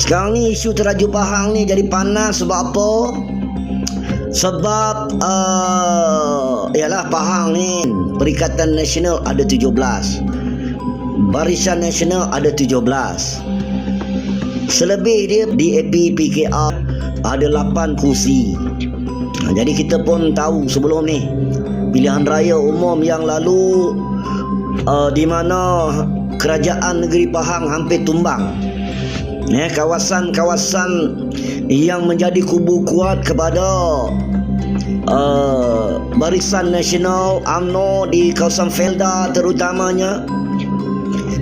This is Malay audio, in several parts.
Sekarang ni isu teraju Pahang ni jadi panas sebab apa? Sebab uh, Yalah Pahang ni Perikatan Nasional ada 17 Barisan Nasional ada 17 Selebih dia DAP PKR ada 8 kursi. Jadi kita pun tahu sebelum ni Pilihan raya umum yang lalu uh, Di mana kerajaan negeri Pahang hampir tumbang ya, Kawasan-kawasan yang menjadi kubu kuat kepada uh, Barisan Nasional UMNO di kawasan Felda terutamanya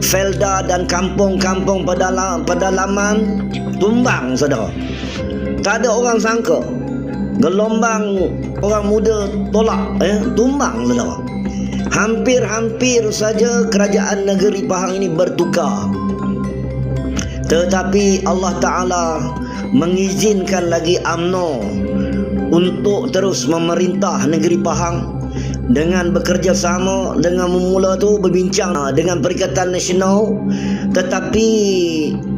Felda dan kampung-kampung pedala- pedalaman tumbang saudara. Tak ada orang sangka gelombang orang muda tolak eh tumbang saudara. Hampir-hampir saja kerajaan negeri Pahang ini bertukar. Tetapi Allah Taala mengizinkan lagi AMNO untuk terus memerintah negeri Pahang dengan bekerjasama dengan memula tu berbincang dengan Perikatan Nasional. Tetapi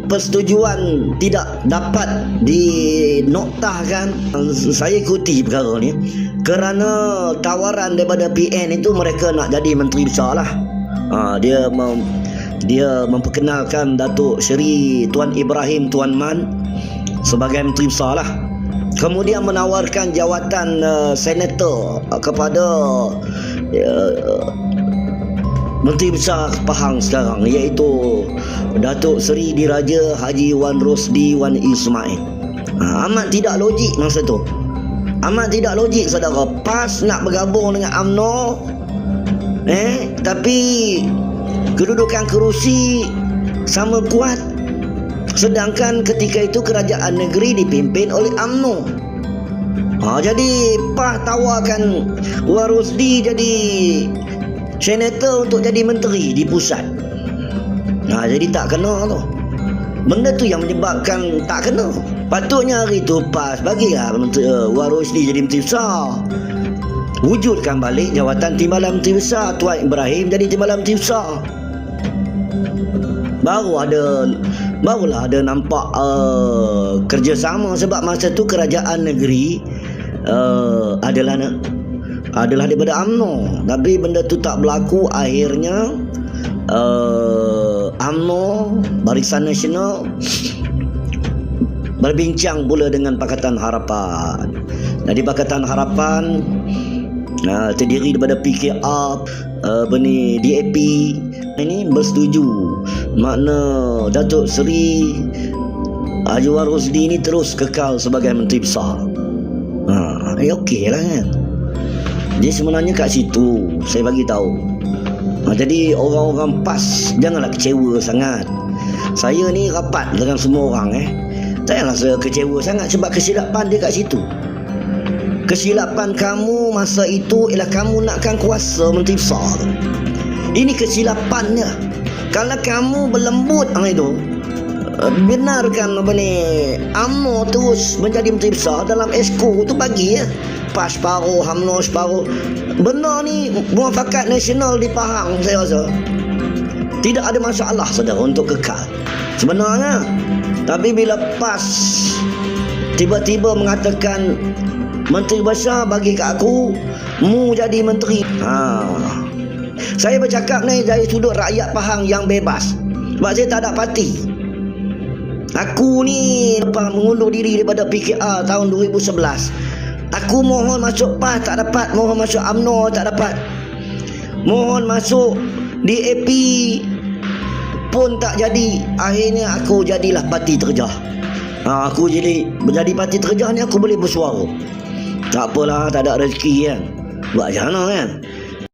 persetujuan tidak dapat dinoktahkan. Saya ikuti perkara ni. Kerana tawaran daripada PN itu mereka nak jadi menteri besar lah ha, dia mem, dia memperkenalkan Datuk Seri Tuan Ibrahim Tuan Man sebagai menteri besar lah kemudian menawarkan jawatan uh, senator kepada uh, Menteri Besar Pahang sekarang iaitu Datuk Seri Diraja Haji Wan Rosdi Wan Ismail. Ha, amat tidak logik masa tu. Amat tidak logik saudara. Pas nak bergabung dengan AMNO eh tapi kedudukan kerusi sama kuat sedangkan ketika itu kerajaan negeri dipimpin oleh AMNO. Ha, jadi PAH tawarkan Wan Rosdi jadi senator untuk jadi menteri di pusat. Nah, jadi tak kena tu. Benda tu yang menyebabkan tak kena. Patutnya hari tu pas bagilah menteri uh, Warosdi jadi menteri besar. Wujudkan balik jawatan timbalan menteri besar Tuan Ibrahim jadi timbalan menteri besar. Baru ada barulah ada nampak uh, kerjasama sebab masa tu kerajaan negeri uh, adalah adalah daripada UMNO. Tapi benda tu tak berlaku. Akhirnya uh, UMNO Barisan Nasional berbincang pula dengan Pakatan Harapan. Jadi Pakatan Harapan uh, terdiri daripada PKR uh, benih DAP ini bersetuju makna Datuk Seri Haji Warusdi ini terus kekal sebagai Menteri Besar ha, eh okey lah kan jadi sebenarnya kat situ saya bagi tahu. Ha, jadi orang-orang PAS janganlah kecewa sangat. Saya ni rapat dengan semua orang eh. Janganlah saya kecewa sangat sebab kesilapan dia kat situ. Kesilapan kamu masa itu ialah kamu nakkan kuasa menteri besar. Ini kesilapannya. Kalau kamu berlembut hang itu, benarkan apa ni Amno terus menjadi menteri besar dalam esko tu bagi ya. Pas paruh Hamno separuh. Benar ni muafakat nasional di Pahang saya rasa. Tidak ada masalah saudara untuk kekal. Sebenarnya tapi bila pas tiba-tiba mengatakan menteri besar bagi kat aku mu jadi menteri ha. saya bercakap ni dari sudut rakyat Pahang yang bebas sebab saya tak ada parti Aku ni lepas mengundur diri daripada PKR tahun 2011. Aku mohon masuk PAS tak dapat, mohon masuk AMNO tak dapat. Mohon masuk DAP pun tak jadi. Akhirnya aku jadilah parti terjah. Ha, aku jadi menjadi parti terjah ni aku boleh bersuara. Tak apalah, tak ada rezeki kan. Buat macam mana kan?